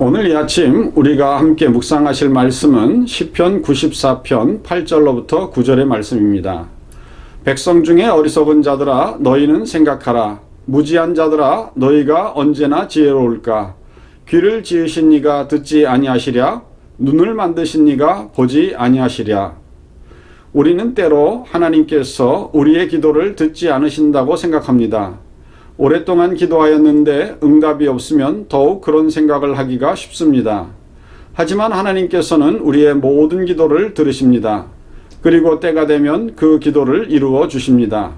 오늘 이 아침 우리가 함께 묵상하실 말씀은 시편 94편 8절로부터 9절의 말씀입니다. 백성 중에 어리석은 자들아 너희는 생각하라 무지한 자들아 너희가 언제나 지혜로울까 귀를 지으신 이가 듣지 아니하시랴 눈을 만드신 이가 보지 아니하시랴 우리는 때로 하나님께서 우리의 기도를 듣지 않으신다고 생각합니다. 오랫동안 기도하였는데 응답이 없으면 더욱 그런 생각을 하기가 쉽습니다. 하지만 하나님께서는 우리의 모든 기도를 들으십니다. 그리고 때가 되면 그 기도를 이루어 주십니다.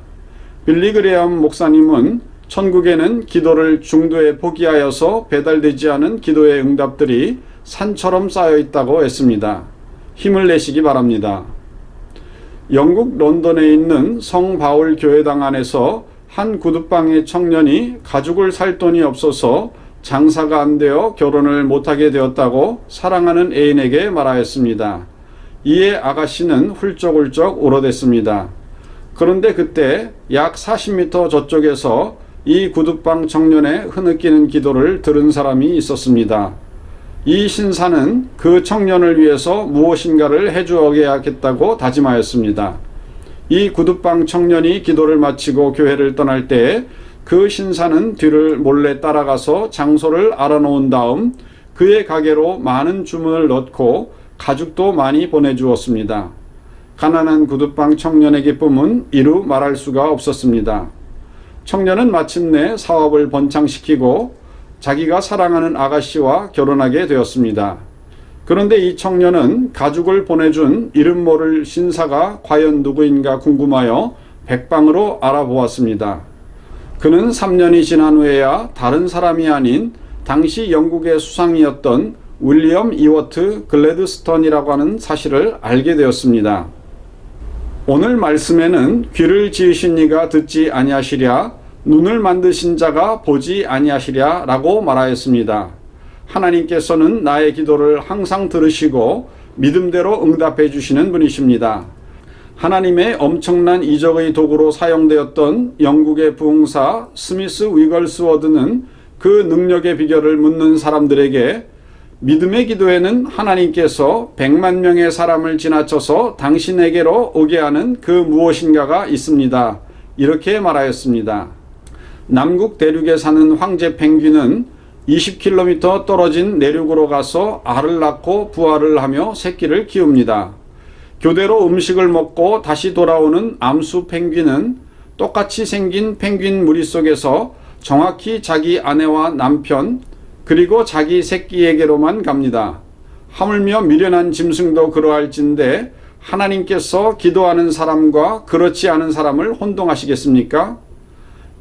빌리 그레엄 목사님은 천국에는 기도를 중도에 포기하여서 배달되지 않은 기도의 응답들이 산처럼 쌓여 있다고 했습니다. 힘을 내시기 바랍니다. 영국 런던에 있는 성 바울 교회당 안에서 한 구두방의 청년이 가죽을 살 돈이 없어서 장사가 안 되어 결혼을 못하게 되었다고 사랑하는 애인에게 말하였습니다. 이에 아가씨는 훌쩍훌쩍 울어댔습니다. 그런데 그때 약 40m 저쪽에서 이 구두방 청년의 흐느끼는 기도를 들은 사람이 있었습니다. 이 신사는 그 청년을 위해서 무엇인가를 해주어야겠다고 다짐하였습니다. 이 구두방 청년이 기도를 마치고 교회를 떠날 때 그 신사는 뒤를 몰래 따라가서 장소를 알아놓은 다음 그의 가게로 많은 주문을 넣고 가죽도 많이 보내주었습니다. 가난한 구두방 청년의 기쁨은 이루 말할 수가 없었습니다. 청년은 마침내 사업을 번창시키고 자기가 사랑하는 아가씨와 결혼하게 되었습니다. 그런데 이 청년은 가죽을 보내준 이름 모를 신사가 과연 누구인가 궁금하여 백방으로 알아보았습니다. 그는 3년이 지난 후에야 다른 사람이 아닌 당시 영국의 수상이었던 윌리엄 이워트 글래드스턴이라고 하는 사실을 알게 되었습니다. 오늘 말씀에는 귀를 지으신 이가 듣지 아니하시랴 눈을 만드신 자가 보지 아니하시랴라고 말하였습니다. 하나님께서는 나의 기도를 항상 들으시고 믿음대로 응답해 주시는 분이십니다. 하나님의 엄청난 이적의 도구로 사용되었던 영국의 부흥사 스미스 위걸스워드는 그 능력의 비결을 묻는 사람들에게 믿음의 기도에는 하나님께서 백만 명의 사람을 지나쳐서 당신에게로 오게 하는 그 무엇인가가 있습니다. 이렇게 말하였습니다. 남극 대륙에 사는 황제 펭귄은 20km 떨어진 내륙으로 가서 알을 낳고 부화를 하며 새끼를 키웁니다. 교대로 음식을 먹고 다시 돌아오는 암수 펭귄은 똑같이 생긴 펭귄 무리 속에서 정확히 자기 아내와 남편 그리고 자기 새끼에게로만 갑니다. 하물며 미련한 짐승도 그러할진데 하나님께서 기도하는 사람과 그렇지 않은 사람을 혼동하시겠습니까?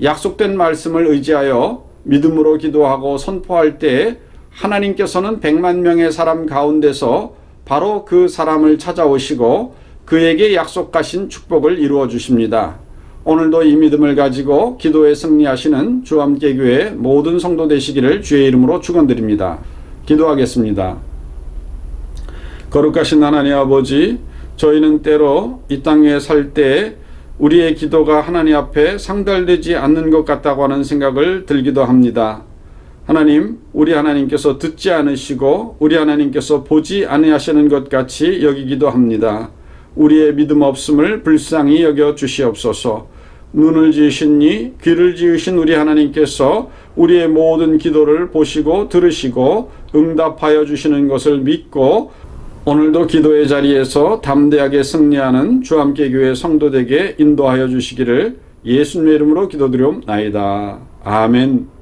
약속된 말씀을 의지하여 믿음으로 기도하고 선포할 때 하나님께서는 백만 명의 사람 가운데서 바로 그 사람을 찾아오시고 그에게 약속하신 축복을 이루어 주십니다. 오늘도 이 믿음을 가지고 기도에 승리하시는 주함계교회 모든 성도 되시기를 주의 이름으로 축원드립니다. 기도하겠습니다. 거룩하신 하나님 아버지, 저희는 때로 이 땅에 살 때 우리의 기도가 하나님 앞에 상달되지 않는 것 같다고 하는 생각을 들기도 합니다. 하나님, 우리 하나님께서 듣지 않으시고 우리 하나님께서 보지 아니하시는 것 같이 여기기도 합니다. 우리의 믿음 없음을 불쌍히 여겨 주시옵소서. 눈을 지으신 이 귀를 지으신 우리 하나님께서 우리의 모든 기도를 보시고 들으시고 응답하여 주시는 것을 믿고 오늘도 기도의 자리에서 담대하게 승리하는 주함께 교회 성도들에게 인도하여 주시기를 예수님의 이름으로 기도드리옵나이다. 아멘.